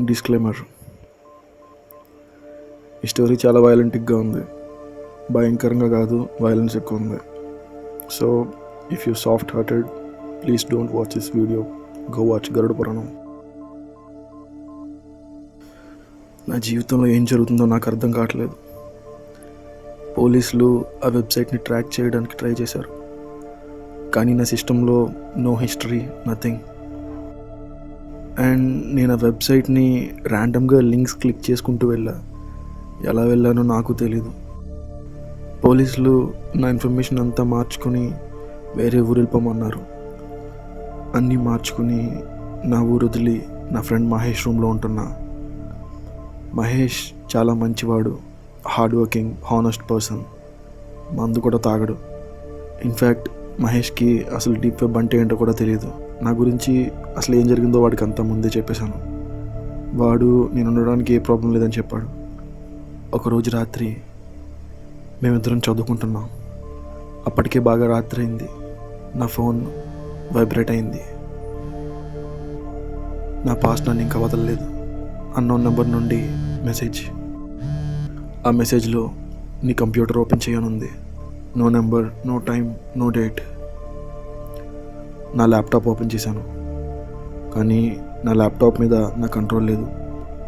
Disclaimer ఈ story చాలా వయలెంటిక్గా ఉంది. భయంకరంగా కాదు వైలెన్స్ ఎక్కువ ఉంది. So if you soft hearted please don't watch this video go watch Garuda Puranam నా జీవితంలో ఏం జరుగుతుందో నాకు అర్థం కావట్లేదు. పోలీసులు ఆ వెబ్సైట్ని ట్రాక్ చేయడానికి ట్రై చేశారు. కానీ నా సిస్టంలో నో హిస్టరీ నథింగ్. అండ్ నేను ఆ వెబ్సైట్ని ర్యాండమ్గా లింక్స్ క్లిక్ చేసుకుంటూ వెళ్ళా. ఎలా వెళ్ళానో నాకు తెలీదు. పోలీసులు నా ఇన్ఫర్మేషన్ అంతా మార్చుకుని వేరే ఊరు వెళ్ళిపోమన్నారు అన్నీ మార్చుకుని నా ఊరు వదిలి నా ఫ్రెండ్ మహేష్ రూమ్లో ఉంటున్నా. మహేష్ చాలా మంచివాడు హార్డ్ వర్కింగ్ హానెస్ట్ పర్సన్. మందు కూడా తాగడు. ఇన్ఫ్యాక్ట్ మహేష్కి అసలు డీప్ వెబ్ అంటే ఏంటో కూడా తెలియదు. నా గురించి అసలు ఏం జరిగిందో వాడికి అంతా ముందే చెప్పేశాను. వాడు నేను ఉండడానికి ఏ ప్రాబ్లం లేదని చెప్పాడు. ఒకరోజు రాత్రి మేమిద్దరం చదువుకుంటున్నాం. అప్పటికే బాగా రాత్రి అయింది. నా ఫోన్ వైబ్రేట్ అయింది. నా పాస్ నన్ను ఇంకా వదలలేదు. అన్నోన్ నెంబర్ నుండి మెసేజ్ ఆ మెసేజ్లో నీ కంప్యూటర్ ఓపెన్ చేయనుంది. No number no time no date నా ల్యాప్టాప్ ఓపెన్ చేశాను. కానీ నా ల్యాప్టాప్ మీద నా కంట్రోల్ లేదు.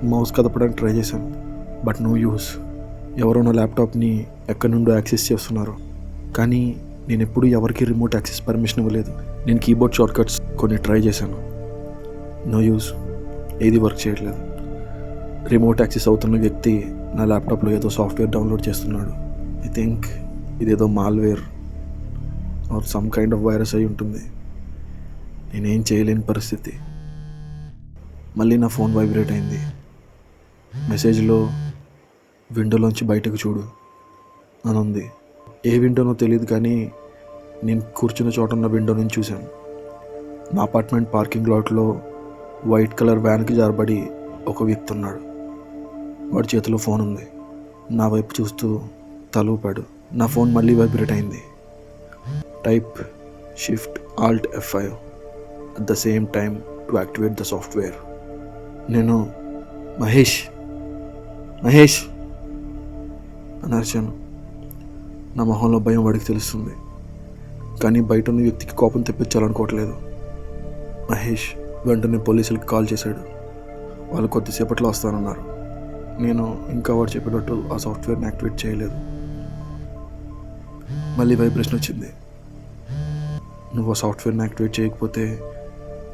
మౌస్ కదపడానికి ట్రై చేశాను. But no use. ఎవరో నా ల్యాప్టాప్ని ఎక్కడి నుండో యాక్సెస్ చేస్తున్నారు. కానీ నేను ఎప్పుడూ ఎవరికి రిమోట్ యాక్సెస్ పర్మిషన్ ఇవ్వలేదు. నేను కీబోర్డ్ షార్ట్కట్స్ కొన్ని ట్రై చేశాను. No use. ఏది వర్క్ చేయట్లేదు. రిమోట్ యాక్సెస్ అవుతున్న వ్యక్తి నా ల్యాప్టాప్లో ఏదో సాఫ్ట్వేర్ డౌన్లోడ్ చేస్తున్నాడు. ఐ థింక్ ఇదేదో malware or some kind of virus అయి ఉంటుంది. నేనేం చేయలేని పరిస్థితి. మళ్ళీ నా ఫోన్ వైబ్రేట్ అయింది. మెసేజ్లో విండోలోంచి బయటకు చూడు అని ఉంది. ఏ విండోనో తెలియదు కానీ నేను కూర్చున్న చోట ఉన్న విండో నుంచి చూశాను. నా అపార్ట్మెంట్ పార్కింగ్ లాట్లో వైట్ కలర్ వ్యాన్కి జారబడి ఒక వ్యక్తి ఉన్నాడు. వాడి చేతిలో ఫోన్ ఉంది. నా వైపు చూస్తూ తలూపాడు. నా ఫోన్ మళ్ళీ వైబ్రేట్ అయింది. Type shift alt F five at the same time to activate the software నేను మహేష్ మహేష్ అని అరిచాను నా మొహంలో భయం వాడికి తెలుస్తుంది. కానీ బయట ఉన్న వ్యక్తికి కోపం తెప్పించాలనుకోవట్లేదు. మహేష్ వెంటనే పోలీసులకి కాల్ చేశాడు. వాళ్ళు కొద్దిసేపట్లో వస్తానన్నారు. నేను ఇంకా వాడు చెప్పేటట్టు ఆ సాఫ్ట్వేర్ని యాక్టివేట్ చేయలేదు. మళ్ళీ వైబ్రేషన్ వచ్చింది. నువ్వు ఆ సాఫ్ట్వేర్ని యాక్టివేట్ చేయకపోతే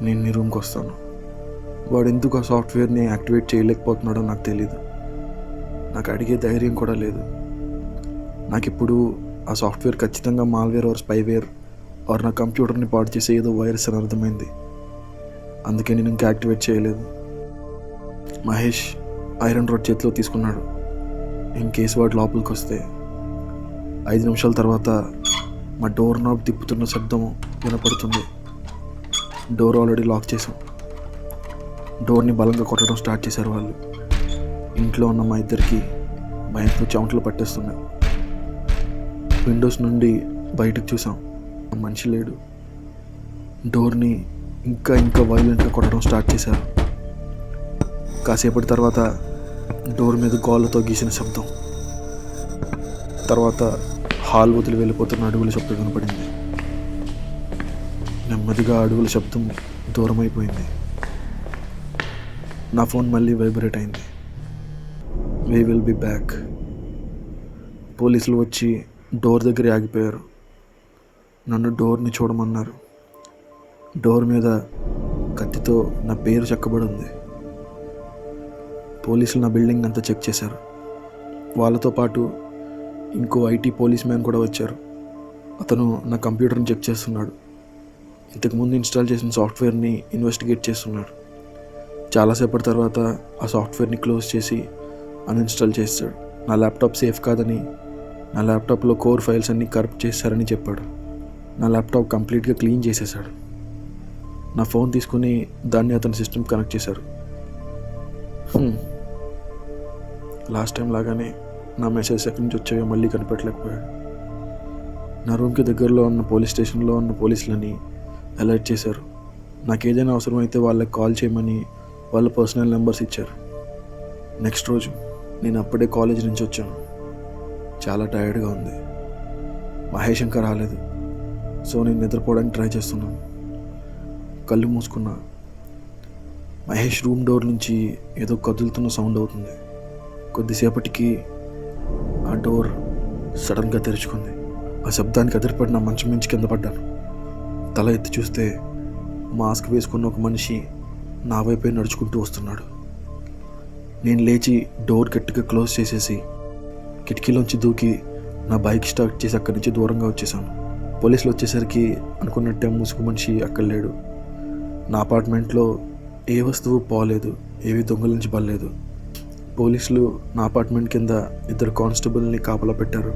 నేను నీ రూమ్కి వస్తాను. వాడు ఎందుకు ఆ సాఫ్ట్వేర్ని యాక్టివేట్ చేయలేకపోతున్నాడో నాకు తెలియదు నాకు అడిగే ధైర్యం కూడా లేదు. నాకు ఇప్పుడు ఆ సాఫ్ట్వేర్ ఖచ్చితంగా మాల్వేర్ ఆర్ స్పైవేర్ ఆర్ నా కంప్యూటర్ని పాడు చేసే ఏదో వైరస్ అని అర్థమైంది. అందుకే నేను ఇంకా యాక్టివేట్ చేయలేదు. మహేష్ ఐరన్ రోడ్ చేతిలో తీసుకున్నాడు. ఇన్ కేసు వాడు లోపలికి వస్తే ఐదు నిమిషాల తర్వాత మా డోర్ నాబ్ తిప్పుతున్న శబ్దం వినపడుతుంది. డోర్ ఆల్రెడీ లాక్ చేసాం డోర్ని బలంగా కొట్టడం స్టార్ట్ చేశారు వాళ్ళు. ఇంట్లో ఉన్న మా ఇద్దరికి భయంతో చెమటలు పట్టేస్తున్నాయి. విండోస్ నుండి బయటకు చూసాం మనిషి లేడు. డోర్ని ఇంకా ఇంకా వైలెంట్గా కొట్టడం స్టార్ట్ చేశారు. కాసేపటి తర్వాత డోర్ మీద గోళ్ళతో గీసిన శబ్దం. తర్వాత హాల్ వదిలి వెళ్ళిపోతున్న అడుగుల శబ్దం కనపడింది నెమ్మదిగా అడుగుల శబ్దం దూరమైపోయింది. నా ఫోన్ మళ్ళీ వైబ్రేట్ అయింది. వీ విల్ బి బ్యాక్ పోలీసులు వచ్చి డోర్ దగ్గర ఆగిపోయారు. నన్ను డోర్ని చూడమన్నారు. డోర్ మీద కత్తితో నా పేరు చెక్కబడి ఉంది పోలీసులు నా బిల్డింగ్ అంతా చెక్ చేశారు. వాళ్ళతో పాటు ఇంకో ఐటీ పోలీస్ మ్యాన్ కూడా వచ్చారు. అతను నా కంప్యూటర్ని చెక్ చేస్తున్నాడు. ఇంతకుముందు ఇన్స్టాల్ చేసిన సాఫ్ట్వేర్ని ఇన్వెస్టిగేట్ చేస్తున్నాడు. చాలాసేపటి తర్వాత ఆ సాఫ్ట్వేర్ని క్లోజ్ చేసి అన్ఇన్స్టాల్ చేస్తాడు. నా ల్యాప్టాప్ సేఫ్ కాదని నా ల్యాప్టాప్లో కోర్ ఫైల్స్ అన్నీ కరప్ట్ చేశారని చెప్పాడు. నా ల్యాప్టాప్ కంప్లీట్గా క్లీన్ చేసేసాడు నా ఫోన్ తీసుకుని దాన్ని అతని సిస్టమ్ కనెక్ట్ చేశారు. లాస్ట్ టైం లాగానే నా మెసేజ్ ఎక్కడి నుంచి వచ్చాయో మళ్ళీ కనిపెట్టలేకపోయాడు. నా రూమ్కి దగ్గరలో ఉన్న పోలీస్ స్టేషన్లో ఉన్న పోలీసులని అలర్ట్ చేశారు. నాకు ఏదైనా అవసరమైతే వాళ్ళకి కాల్ చేయమని వాళ్ళ పర్సనల్ నెంబర్స్ ఇచ్చారు. నెక్స్ట్ రోజు నేను అప్పుడే కాలేజ్ నుంచి వచ్చాను. చాలా టైర్డ్గా ఉంది. మహేష్ ఇంకా రాలేదు. సో నేను నిద్రపోవడానికి ట్రై చేస్తున్నాను. కళ్ళు మూసుకున్నా. మహేష్ రూమ్ డోర్ నుంచి ఏదో కదులుతున్న సౌండ్ అవుతుంది. కొద్దిసేపటికి ఆ డోర్ సడన్గా తెరుచుకుంది. ఆ శబ్దానికి అదిరిపడిన నా మంచం మించి కింద పడ్డాను. తల ఎత్తి చూస్తే మాస్క్ వేసుకున్న ఒక మనిషి నా వైపే నడుచుకుంటూ వస్తున్నాడు. నేను లేచి డోర్ గట్టిగా క్లోజ్ చేసేసి కిటికీలోంచి దూకి నా బైక్ స్టార్ట్ చేసి అక్కడి నుంచి దూరంగా వచ్చేసాను పోలీసులు వచ్చేసరికి అనుకున్నట్టే ముసుగు మనిషి అక్కడ లేడు. నా అపార్ట్మెంట్లో ఏ వస్తువు పోలేదు ఏవి దొంగల నుంచి పడలేదు. పోలీసులు నా అపార్ట్మెంట్ కింద ఇద్దరు కానిస్టేబుల్ని కాపలా పెట్టారు.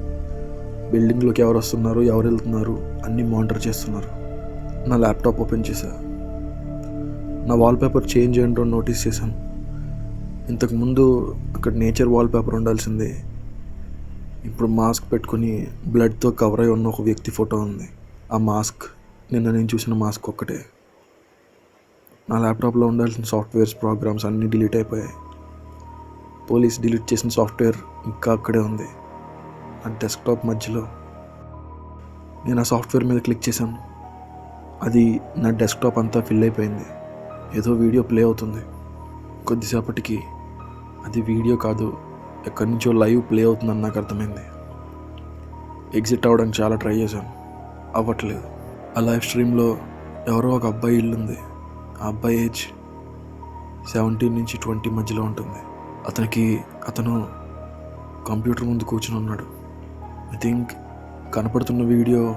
బిల్డింగ్లోకి ఎవరు వస్తున్నారు ఎవరు వెళ్తున్నారు అన్నీ మానిటర్ చేస్తున్నారు. నా ల్యాప్టాప్ ఓపెన్ చేశా. నా వాల్పేపర్ చేంజ్ ఏంటో నోటీస్ చేశాను. ఇంతకుముందు అక్కడ నేచర్ వాల్పేపర్ ఉండాల్సిందే. ఇప్పుడు మాస్క్ పెట్టుకుని బ్లడ్తో కవర్ అయి ఉన్న ఒక వ్యక్తి ఫోటో ఉంది. ఆ మాస్క్ నిన్న నేను చూసిన మాస్క్ ఒక్కటే. నా ల్యాప్టాప్లో ఉండాల్సిన సాఫ్ట్వేర్స్ ప్రోగ్రామ్స్ అన్నీ డిలీట్ అయిపోయాయి. పోలీస్ డిలీట్ చేసిన సాఫ్ట్వేర్ ఇంకా అక్కడే ఉంది. నా డెస్క్టాప్ మధ్యలో. నేను ఆ సాఫ్ట్వేర్ మీద క్లిక్ చేశాను. అది నా డెస్క్టాప్ అంతా ఫిల్ అయిపోయింది. ఏదో వీడియో ప్లే అవుతుంది. కొద్దిసేపటికి అది వీడియో కాదు ఎక్కడి నుంచో లైవ్ ప్లే అవుతుందని నాకు అర్థమైంది. ఎగ్జిట్ అవ్వడానికి చాలా ట్రై చేశాను. అవ్వట్లేదు. ఆ లైవ్ స్ట్రీమ్లో ఎవరో ఒక అబ్బాయి ఇల్లు ఉంది. ఆ అబ్బాయి ఏజ్ సెవెంటీన్ నుంచి ట్వంటీ మధ్యలో ఉంటుంది. అతనికి అతను కంప్యూటర్ ముందు కూర్చుని ఉన్నాడు. ఐ థింక్ కనపడుతున్న వీడియో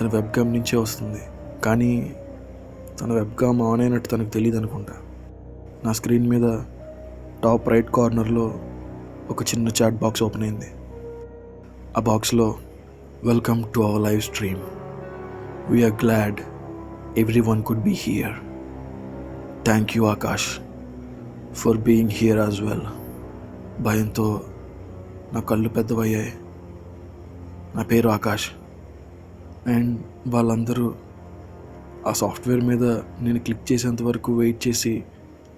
తన వెబ్కామ్ నుంచే వస్తుంది. కానీ తన వెబ్కామ్ ఆన్ అయినట్టు తనకు తెలియదు అనుకుంటా. నా స్క్రీన్ మీద టాప్ రైట్ కార్నర్లో ఒక చిన్న చాట్ బాక్స్ ఓపెన్ అయింది. ఆ బాక్స్లో welcome to our live stream we are glad every one could be here thank you Akash for being here as well భయంతో నా కళ్ళు పెద్దవయ్యాయి. నా పేరు ఆకాష్. అండ్ వాళ్ళందరూ ఆ సాఫ్ట్వేర్ మీద నేను క్లిక్ చేసేంత వరకు వెయిట్ చేసి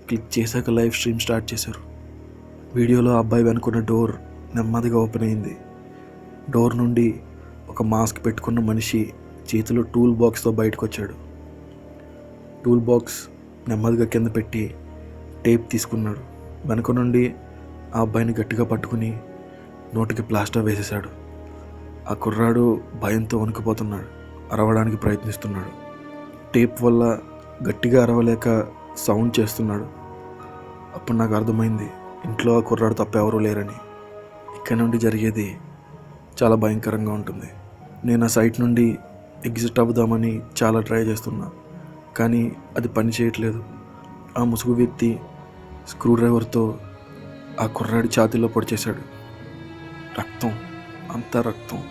క్లిక్ చేశాక లైవ్ స్ట్రీమ్ స్టార్ట్ చేశారు. వీడియోలో అబ్బాయి వెనుకున్న డోర్ నెమ్మదిగా ఓపెన్ అయింది. డోర్ నుండి ఒక మాస్క్ పెట్టుకున్న మనిషి చేతిలో టూల్ బాక్స్తో బయటకు వచ్చాడు టూల్ బాక్స్ నెమ్మదిగా కింద పెట్టి టేప్ తీసుకున్నాడు. వెనుక నుండి ఆ అబ్బాయిని గట్టిగా పట్టుకుని నోటికి ప్లాస్టర్ వేసేశాడు. ఆ కుర్రాడు భయంతో వణికిపోతున్నాడు అరవడానికి ప్రయత్నిస్తున్నాడు. టేప్ వల్ల గట్టిగా అరవలేక సౌండ్ చేస్తున్నాడు. అప్పుడు నాకు అర్థమైంది ఇంట్లో ఆ కుర్రాడు తప్ప ఎవరూ లేరని. ఇక్కడ నుండి జరిగేది చాలా భయంకరంగా ఉంటుంది. నేను ఆ సైట్ నుండి ఎగ్జిట్ అవుదామని చాలా ట్రై చేస్తున్నా కానీ అది పని చేయట్లేదు. ఆ ముసుగు వ్యక్తి స్క్రూ డ్రైవర్తో ఆ కుర్రాడి ఛాతీలో పొడిచేశాడు. రక్తం అంతా రక్తం.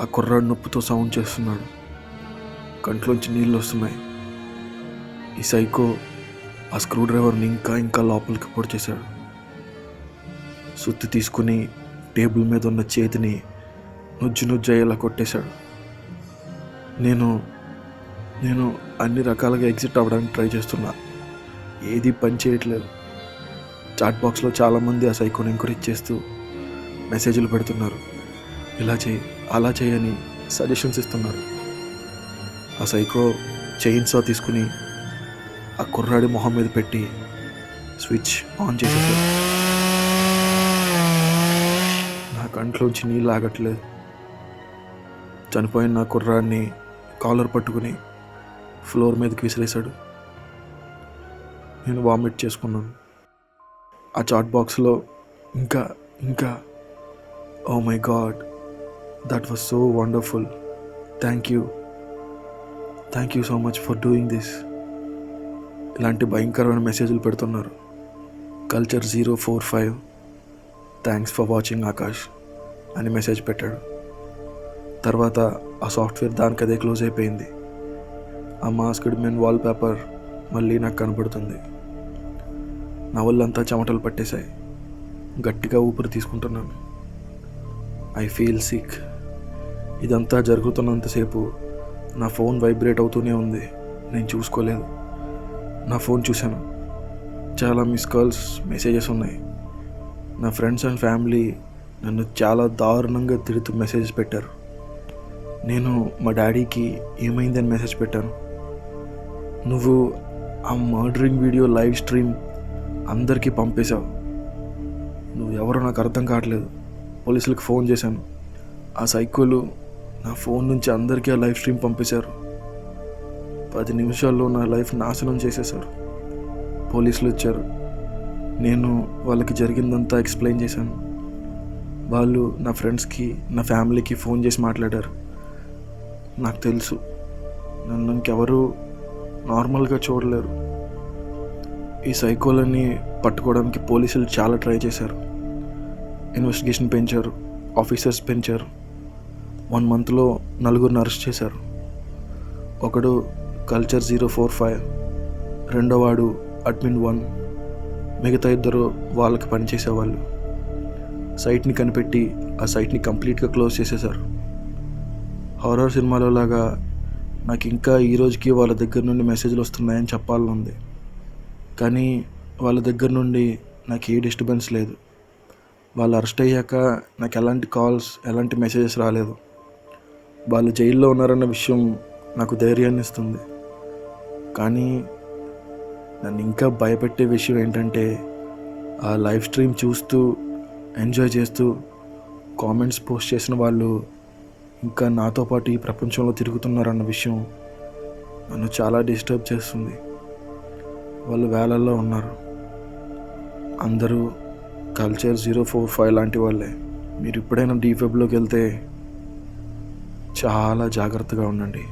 ఆ కుర్రాడు నొప్పితో సౌండ్ చేస్తున్నాడు. కంట్లోంచి నీళ్ళు వస్తున్నాయి. ఈ సైకో ఆ స్క్రూ డ్రైవర్ని ఇంకా ఇంకా లోపలికి పొడి చేశాడు. సుత్తి తీసుకుని టేబుల్ మీద ఉన్న చేతిని నుజ్జు నుజ్జు అయ్యేలా కొట్టేశాడు. నేను నేను అన్ని రకాలుగా ఎగ్జిట్ అవ్వడానికి ట్రై చేస్తున్నా. ఏది పని చేయట్లేదు. చాట్ బాక్స్లో చాలామంది ఆ సైకోని ఎంకరేజ్ చేస్తూ మెసేజ్లు పెడుతున్నారు. ఇలా చేయి అలా చేయని సజెషన్స్ ఇస్తున్నారు. ఆ సైకో చైన్సా తీసుకుని ఆ కుర్రాడి మొహం మీద పెట్టి స్విచ్ ఆన్ చేసేసాడు. నా కంట్లోంచి నీళ్ళు ఆగట్లేదు చనిపోయిన నా కుర్రాడిని కాలర్ పట్టుకుని ఫ్లోర్ మీదకి విసిరేశాడు. నేను వామిట్ చేసుకున్నాను. ఆ చాట్ బాక్స్లో ఇంకా ఇంకా ఓ my god that was so wonderful thank you thank you so much for doing this ఇలాంటి భయంకరమైన మెసేజ్లు పెడుతున్నారు. Culture zero four five thanks for watching Akash అని మెసేజ్ పెట్టాడు. తర్వాత ఆ సాఫ్ట్వేర్ దానికదే క్లోజ్ అయిపోయింది. ఆ మాస్క్డ్ మెన్ వాల్ పేపర్ మళ్ళీ నాకు కనబడుతుంది. నా ఒళ్ళంతా చెమటలు పట్టేశాయి. గట్టిగా ఊపిరి తీసుకుంటున్నాను. I feel sick. ఇదంతా జరుగుతున్నంతసేపు నా ఫోన్ వైబ్రేట్ అవుతూనే ఉంది. నేను చూసుకోలేదు. నా ఫోన్ చూశాను. చాలా మిస్ కాల్స్ మెసేజెస్ ఉన్నాయి. నా ఫ్రెండ్స్ అండ్ ఫ్యామిలీ నన్ను చాలా దారుణంగా తిడుతూ మెసేజెస్ పెట్టారు. నేను మా డాడీకి ఏమైందని మెసేజ్ పెట్టాను. నువ్వు ఆ మర్డరింగ్ వీడియో లైవ్ స్ట్రీమ్ అందరికీ పంపేశావు. నువ్వు ఎవరో నాకు అర్థం కావట్లేదు. పోలీసులకు ఫోన్ చేశాను. ఆ సైకోలు నా ఫోన్ నుంచి అందరికీ ఆ లైవ్ స్ట్రీమ్ పంపేశారు. పది నిమిషాల్లో నా లైఫ్ నాశనం చేసేశారు. పోలీసులు వచ్చారు. నేను వాళ్ళకి జరిగిందంతా ఎక్స్ప్లెయిన్ చేశాను. వాళ్ళు నా ఫ్రెండ్స్కి నా ఫ్యామిలీకి ఫోన్ చేసి మాట్లాడారు. నాకు తెలుసు. నన్ను ఇంకెవరూ నార్మల్గా చూడలేరు. ఈ సైకోలని పట్టుకోవడానికి పోలీసులు చాలా ట్రై చేశారు. ఇన్వెస్టిగేషన్ పెంచారు ఆఫీసర్స్ పెంచారు. వన్ మంత్లో నలుగురిని అరెస్ట్ చేశారు. ఒకడు కల్చర్ జీరో ఫోర్ ఫైవ్ రెండో వాడు అడ్మిన్ వన్. మిగతా ఇద్దరు వాళ్ళకి పనిచేసేవాళ్ళు. సైట్ని కనిపెట్టి ఆ సైట్ని కంప్లీట్గా క్లోజ్ చేసేశారు. హారర్ సినిమాలో లాగా నాకు ఇంకా ఈ రోజుకి వాళ్ళ దగ్గర నుండి మెసేజ్లు వస్తున్నాయని చెప్పాలనుంది కానీ వాళ్ళ దగ్గర నుండి నాకు ఏ డిస్టర్బెన్స్ లేదు. వాళ్ళు అరెస్ట్ అయ్యాక నాకు ఎలాంటి కాల్స్ ఎలాంటి మెసేజెస్ రాలేదు. వాళ్ళు జైల్లో ఉన్నారన్న విషయం నాకు ధైర్యాన్ని ఇస్తుంది. కానీ నన్ను ఇంకా భయపెట్టే విషయం ఏంటంటే ఆ లైవ్ స్ట్రీమ్ చూస్తూ ఎంజాయ్ చేస్తూ కామెంట్స్ పోస్ట్ చేసిన వాళ్ళు ఇంకా నాతో పాటు ఈ ప్రపంచంలో తిరుగుతున్నారన్న విషయం నన్ను చాలా డిస్టర్బ్ చేస్తుంది. వాళ్ళు వేలల్లో ఉన్నారు. అందరూ కల్చర్ జీరో ఫోర్ ఫైవ్ లాంటి వాళ్ళే. మీరు ఎప్పుడైనా డీఫెబ్లోకి వెళ్తే చాలా జాగ్రత్తగా ఉండండి.